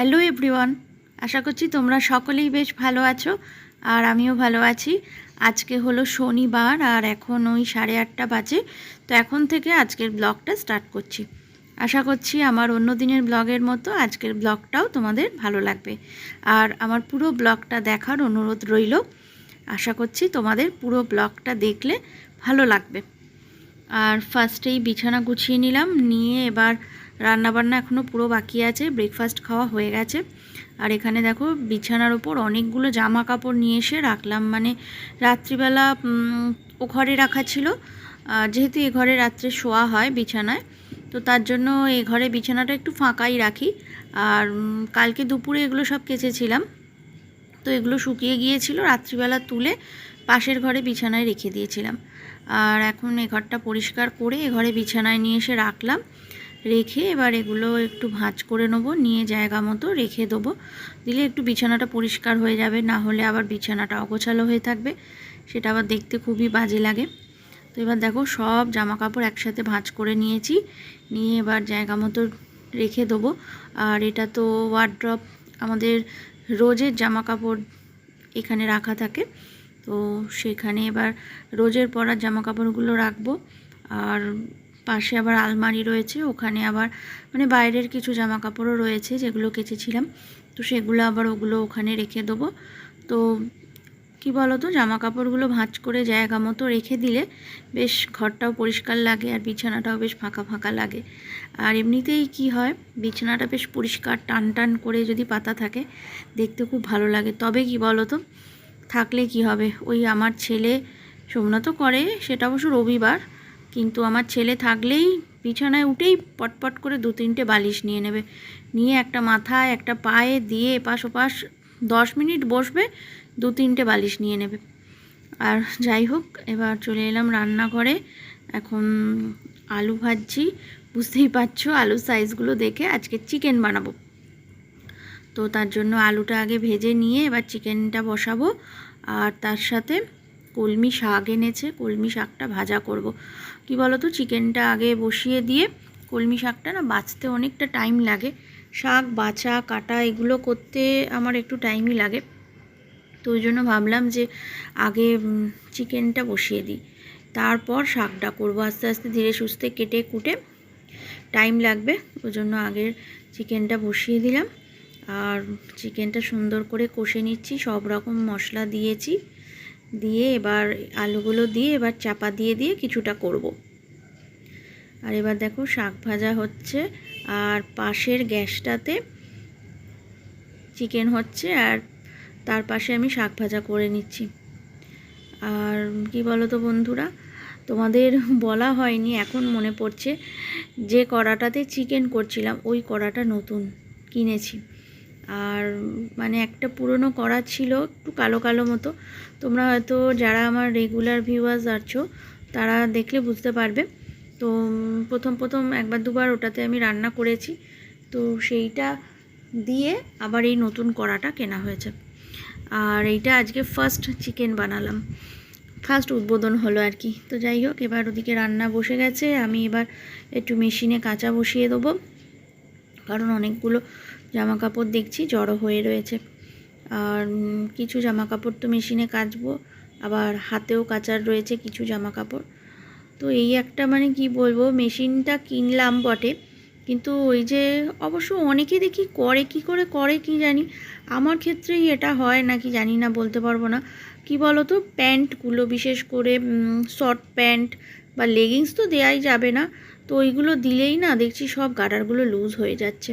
Hello everyone আশা করছি তোমরা সকলেই বেশ ভালো আছো আর আমিও ভালো আছি। আজকে হলো শনিবার আর এখন ওই সাড়ে আটটা বাজে। তো এখন থেকে আজকের ব্লগটা স্টার্ট করছি। আশা করছি আমার অন্য দিনের ব্লগের মতো আজকের ব্লগটাও তোমাদের ভালো লাগবে। আর আমার পুরো ব্লগটা দেখার অনুরোধ রইল। আশা করছি তোমাদের পুরো ব্লগটা দেখলে ভালো লাগবে। আর ফার্স্টেই বিছানা গুছিয়ে নিলাম। নিয়ে এবার রান্নাবান্না এখনও পুরো বাকি আছে ব্রেকফাস্ট খাওয়া হয়ে গেছে। আর এখানে দেখো বিছানার ওপর অনেকগুলো জামা কাপড় নিয়ে এসে রাখলাম মানে রাত্রিবেলা ও ঘরে রাখা ছিল। যেহেতু এ ঘরে রাত্রে শোয়া হয় বিছানায়, তো তার জন্য এ ঘরে বিছানাটা একটু ফাঁকাই রাখি। আর কালকে দুপুরে এগুলো সব কেচেছিলাম। তো এগুলো শুকিয়ে গিয়েছিল, রাত্রিবেলা তুলে পাশের ঘরে বিছানায় রেখে দিয়েছিলাম। আর এখন এ ঘরটা পরিষ্কার করে এ ঘরে বিছানায় নিয়ে এসে রাখলাম। রেখে এবার এগুলো একটু ভাঁজ করে নেব, নিয়ে জায়গা মতো রেখে দেবো। দিলে একটু বিছানাটা পরিষ্কার হয়ে যাবে, না হলে আবার বিছানাটা অগোছালো হয়ে থাকবে। সেটা আবার দেখতে খুবই বাজে লাগে। তো এবার দেখো সব জামা কাপড় একসাথে ভাঁজ করে নিয়েছি, নিয়ে এবার জায়গা মতো রেখে দেবো। আর এটা তো ওয়ার্ড্রপ আমাদের রোজের জামা কাপড় এখানে রাখা থাকে। তো সেখানে এবার রোজের পরার জামা কাপড়গুলো রাখব। আর পাশে আবার আলমারি রয়েছে, ওখানে আবার মানে বাইরের কিছু জামা কাপড়ও রয়েছে যেগুলো কেচেছিলাম। তো সেগুলো আবার ওগুলো ওখানে রেখে দেবো। তো কি বলো তো জামা কাপড়গুলো ভাঁজ করে জায়গা মতো রেখে দিলে বেশ ঘরটাও পরিষ্কার লাগে আর বিছানাটাও বেশ ফাঁকা ফাঁকা লাগে। আর এমনিতেই কি হয়, বিছানাটা বেশ পরিষ্কার টান টান করে যদি পাতা থাকে, দেখতে খুব ভালো লাগে। তবে কি বলো তো থাকলে কি হবে? ওই আমার ছেলে সোমনাথ করে, সেটা অবশ্য রবিবার। কিন্তু আমার ছেলে থাকলেই বিছানায় উঠেই পটপট করে দু তিনটে বালিশ নিয়ে নেবে। নিয়ে একটা মাথায়, একটা পায়ে দিয়ে এপাশ ওপাশ দশ মিনিট বসবে, দু তিনটে বালিশ নিয়ে নেবে। আর যাই হোক, এবার চলে এলাম রান্নাঘরে। এখন আলু ভাজছি, বুঝতেই পারছ আলুর সাইজগুলো দেখে আজকে চিকেন বানাবো। তো তার জন্য আলুটা আগে ভেজে নিয়ে এবার চিকেনটা বসাবো। আর তার সাথে কলমি শাক এনেছে, কলমি শাকটা ভাজা করব। কি বলো তো চিকেনটা আগে বসিয়ে দিয়ে কলমি শাকটা না বাছতে অনেকটা টাইম লাগে। শাক বাছা, কাটা, এগুলো করতে আমার একটু টাইমই লাগে। তো ওই জন্য ভাবলাম যে আগে চিকেনটা বসিয়ে দিই। তারপর শাকটা করব। আস্তে আস্তে ধীরে সুস্থে কেটে কুটে টাইম লাগবে। ওই জন্য আগের চিকেনটা বসিয়ে দিলাম। আর চিকেনটা সুন্দর করে কষে নিচ্ছি। সব রকম মশলা দিয়েছি। দিয়ে এবার আলুগুলো দিয়ে এবার চাপা দিয়ে দিয়ে কিছুটা করব। আর এবার দেখো শাক ভাজা হচ্ছে, আর পাশের গ্যাসটাতে চিকেন হচ্ছে, আর তার পাশে আমি শাক ভাজা করে নিচ্ছি আর কি বলো তো বন্ধুরা, তোমাদের বলা হয়নি, এখন মনে পড়ছে যে কড়াটাতে চিকেন করছিলাম, ওই কড়াটা নতুন কিনেছি আর মানে একটা পুরনো কড়া ছিল, একটু কালো কালো মতো। তোমরা হয়তো যারা আমার রেগুলার ভিউয়ার্স আছো, তারা দেখলে বুঝতে পারবে। তো প্রথম প্রথম একবার দুবার ওটাতে আমি রান্না করেছি। তো সেইটা দিয়ে আবার এই নতুন কড়াটা কেনা হয়েছে। আর এইটা আজকে ফার্স্ট চিকেন বানালাম। ফার্স্ট উদ্বোধন হলো আর কি। তো যাই হোক, এবার ওদিকে রান্না বসে গেছে। আমি এবার একটু মেশিনে কাঁচা বসিয়ে দেবো। কারণ অনেকগুলো জামা কাপড় দেখছি, জড়ো হয়ে রয়েছে। আর কিছু জামা কাপড় তো মেশিনে কাচবো, আবার হাতেও কাচার রয়েছে কিছু জামা কাপড় তো এই একটা মানে কি বলব, মেশিনটা কিনলাম বটে, কিন্তু ওই যে অবশ্য অনেকে দেখি করে কি করে করে কি জানি, আমার ক্ষেত্রেই এটা হয় নাকি জানি না, বলতে পারব না। কি বলো তো প্যান্টগুলো বিশেষ করে শর্ট প্যান্ট বা লেগিংস তো দেয়াই যাবে না, তো ওইগুলো দিলেই না দেখছি সব গাডারগুলো লুজ হয়ে যাচ্ছে।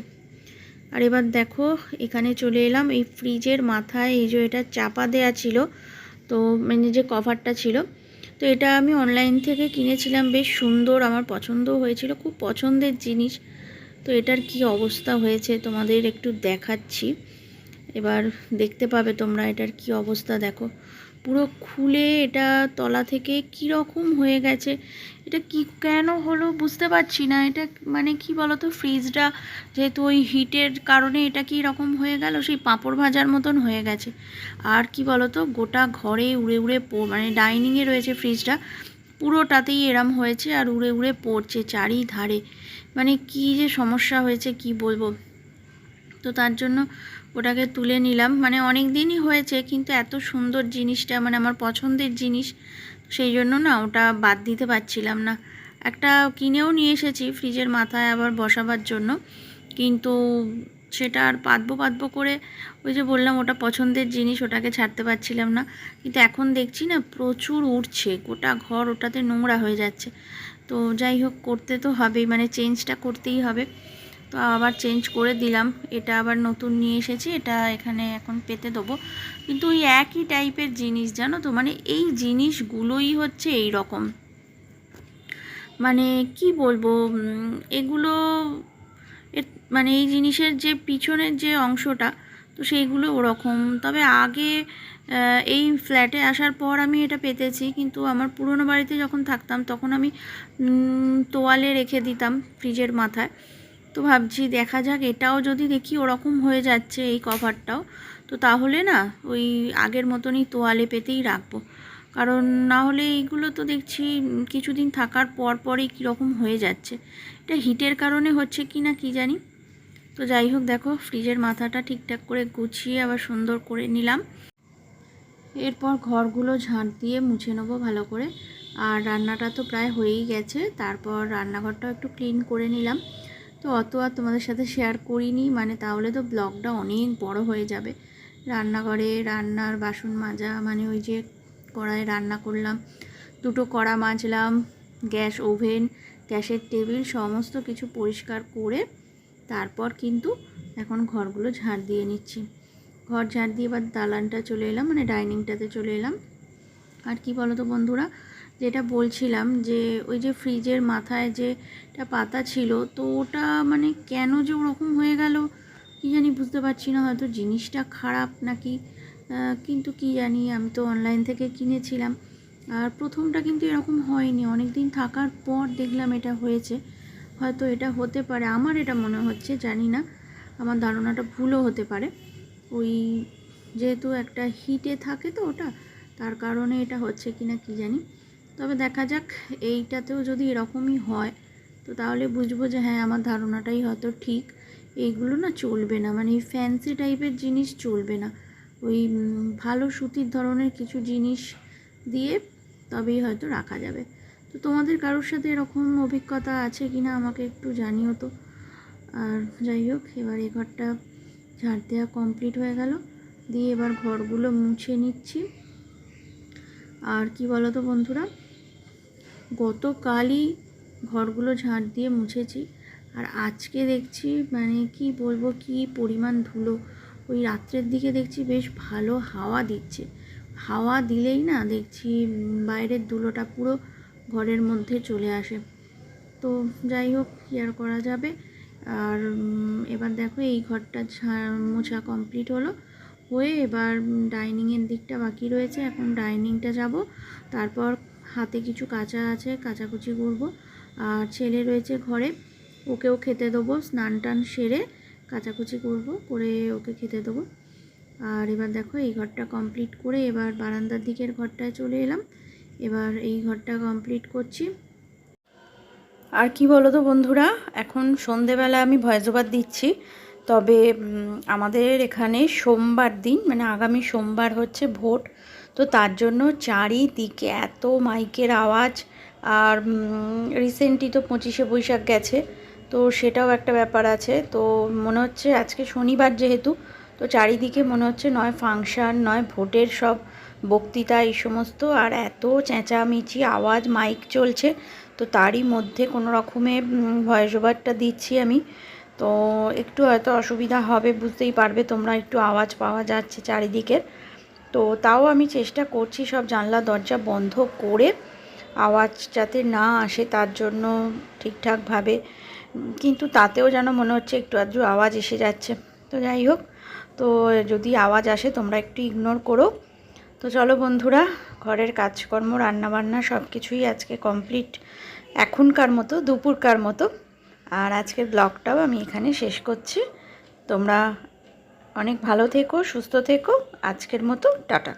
আর এবার দেখো, এখানে চলে এলাম। এই ফ্রিজের মাথায় এই যে এটা চাপা দেয়া ছিল, তো মানে যে কভারটা ছিল, তো এটা আমি অনলাইন থেকে কিনেছিলাম। বেশ সুন্দর, আমার পছন্দও হয়েছিল, খুব পছন্দের জিনিস। তো এটার কি অবস্থা হয়েছে তোমাদের একটু দেখাচ্ছি। এবার দেখতে পাবে তোমরা এটার কি অবস্থা, দেখো। পুরো খুলে এটা তলা থেকে কি রকম হয়ে গেছে? এটা কি কেন হলো বুঝতে পারছি না। এটা মানে কি বলতো? ফ্রিজটা যেহেতু ওই হিটের কারণে এটা কি রকম হয়ে গেল? সেই পাঁপড় ভাজার মতন হয়ে গেছে। আর কি বলতো? গোটা ঘরে উড়ে উড়ে মানে ডাইনিংয়ে রয়েছে ফ্রিজটা পুরোটাতেই এরম হয়েছে আর উড়ে উড়ে পড়ছে চারিধারে। মানে কি যে সমস্যা হয়েছে কি বলব? তো তার জন্য ওটাকে তুলে নিলাম। মানে অনেক দিনই হয়েছে, কিন্তু এত সুন্দর জিনিসটা মানে আমার পছন্দের জিনিস, সেই জন্য না ওটা বাদ দিতে পারছিলাম না। একটা কিনেও নিয়ে এসেছি ফ্রিজের মাথায় আবার বসাবার জন্য, কিন্তু সেটা আর পাতবো পাতবো করে ওই যে বললাম ওটা পছন্দের জিনিস, ওটাকে ছাড়তে পারছিলাম না। কিন্তু এখন দেখছি না প্রচুর উঠছে গোটা ঘর ওটাতে নোংরা হয়ে যাচ্ছে। তো যাই হোক, করতে তো হবেই মানে চেঞ্জটা করতেই হবে। তো আবার চেঞ্জ করে দিলাম। এটা আবার নতুন নিয়ে এসেছি, এটা এখানে এখন পেতে দেবো। কিন্তু ওই একই টাইপের জিনিস, জানো তো? মানে এই জিনিসগুলোই হচ্ছে এই রকম মানে কি বলব? এগুলো মানে এই জিনিসের যে পিছনের যে অংশটা, তো সেইগুলো ওরকম। তবে আগে এই ফ্ল্যাটে আসার পর আমি এটা পেতেছি। কিন্তু আমার পুরনো বাড়িতে যখন থাকতাম, তখন আমি তোয়ালে রেখে দিতাম ফ্রিজের মাথায়। তো ভাবছি দেখা যাক, এটাও যদি দেখি ওরকম হয়ে যাচ্ছে এই কভারটাও তো তাহলে না ওই আগের মতনই তোয়ালে পেতেই রাখব। কারণ না হলে এইগুলো তো দেখছি কিছুদিন থাকার পর পরই কীরকম হয়ে যাচ্ছে। এটা হিটের কারণে হচ্ছে কি না কি জানি? তো যাই হোক, দেখো ফ্রিজের মাথাটা ঠিকঠাক করে গুছিয়ে আবার সুন্দর করে নিলাম। এরপর ঘরগুলো ঝাঁট দিয়ে মুছে নেব ভালো করে। আর রান্নাটা তো প্রায় হয়েই গেছে, তারপর রান্নাঘরটাও একটু ক্লিন করে নিলাম। তো অত আর তোমাদের সাথে শেয়ার করিনি মানে তাহলে তো ব্লগটা অনেক বড় হয়ে যাবে। রান্নাঘরে রান্নার বাসন মাজা মানে ওই যে কড়াই রান্না করলাম, দুটো কড়া মাজলাম, গ্যাস ওভেন, গ্যাসের টেবিল, সমস্ত কিছু পরিষ্কার করে তারপর কিন্তু এখন ঘরগুলো ঝাড় দিয়ে নিচ্ছি। ঘর ঝাড় দিয়ে এবার দালানটা চলে এলাম মানে ডাইনিংটাতে চলে এলাম। আর কি বলো তো বন্ধুরা যেটা বলছিলাম যে ওই যে ফ্রিজের মাথায় যে একটা পাতা ছিল, তো ওটা মানে কেন যে ওরকম হয়ে গেল কি জানি বুঝতে পারছি না, হয়তো জিনিসটা খারাপ নাকি কিন্তু কি জানি, আমি তো অনলাইন থেকে কিনেছিলাম। আর প্রথমটা কিন্তু এরকম হয়নি অনেক দিন থাকার পর দেখলাম এটা হয়েছে। হয়তো এটা হতে পারে, আমার এটা মনে হচ্ছে, জানি না, আমার ধারণাটা ভুলও হতে পারে। ওই যেহেতু একটা হিটে থাকে তো ওটা, তার কারণে এটা হচ্ছে কি না কি জানি। তবে দেখা যাক, এইটাতেও যদি এরকমই হয়, তো তাহলে বুঝব যে হ্যাঁ আমার ধারণাটাই হয়তো ঠিক। এইগুলো না চলবে না মানে এই ফ্যান্সি টাইপের জিনিস চলবে না। ওই ভালো সুতির ধরনের কিছু জিনিস দিয়ে তবেই হয়তো রাখা যাবে। তো তোমাদের কারোর সাথে এরকম অভিজ্ঞতা আছে কি না আমাকে একটু জানিও তো। আর যাই হোক, এবার এ ঘরটা ঝাড় দেওয়া কমপ্লিট হয়ে গেল। দিয়ে এবার ঘরগুলো মুছে নিচ্ছি। আর কি বলো তো বন্ধুরা? গতকালই ঘরগুলো ঝাঁট দিয়ে মুছেছি। আর আজকে দেখছি মানে কি বলব, কি পরিমাণ ধুলো। ওই রাত্রের দিকে দেখছি বেশ ভালো হাওয়া দিচ্ছে। হাওয়া দিলেই না দেখছি বাইরের ধুলোটা পুরো ঘরের মধ্যে চলে আসে। তো যাই হোক, কি আর করা যাবে? আর এবার দেখো এই ঘরটা মোছা কমপ্লিট হলো। হয়ে এবার ডাইনিংয়ের দিকটা বাকি রয়েছে। এখন ডাইনিংটা যাব। তারপর হাতে কিছু কাঁচা আছে, কাচাকুচি করব আর ছেলে রয়েছে ঘরে, ওকেও খেতে দেবো। স্নান টান সেরে কাচাকুচি করব, করে ওকে খেতে দেবো। আর এবার দেখো, এই ঘরটা কমপ্লিট করে এবার বারান্দার দিকের ঘরটায় চলে এলাম। এবার এই ঘরটা কমপ্লিট করছি। আর কি বলো তো বন্ধুরা, এখন সন্ধেবেলা আমি ভয়েস ওভার দিচ্ছি। তবে আমাদের এখানে সোমবার দিন মানে আগামী সোমবার হচ্ছে ভোট। তো তার জন্য চারিদিকে এত মাইকের আওয়াজ, আর রিসেন্টলি তো পঁচিশে বৈশাখ গেছে, তো সেটাও একটা ব্যাপার আছে। তো মনে হচ্ছে আজকে শনিবার যেহেতু, তো চারিদিকে মনে হচ্ছে নয় ফাংশন, নয় ভোটের সব বক্তৃতা, এই সমস্ত, আর এত চেঁচামেচি আওয়াজ, মাইক চলছে, তো তারই মধ্যে কোনো রকমে ভয়েস ওভারটা দিচ্ছি আমি। তো একটু হয়তো অসুবিধা হবে, বুঝতেই পারবে তোমরা, একটু আওয়াজ পাওয়া যাচ্ছে চারিদিকের। তো তাও আমি চেষ্টা করছি সব জানলা, দরজা বন্ধ করে আওয়াজ যাতে না আসে তার জন্য ঠিকঠাকভাবে। কিন্তু তাতেও যেন মনে হচ্ছে একটু আধটু আওয়াজ এসে যাচ্ছে। তো যাই হোক, তো যদি আওয়াজ আসে তোমরা একটু ইগনোর করো। তো চলো বন্ধুরা, ঘরের কাজকর্ম, রান্নাবান্না সব কিছুই আজকে কমপ্লিট এখনকার মতো, দুপুরকার মতো। আর আজকের ব্লগটাও আমি এখানে শেষ করছি। তোমরা অনেক ভালো থেকো সুস্থ থেকো। আজকের মতো টাটা।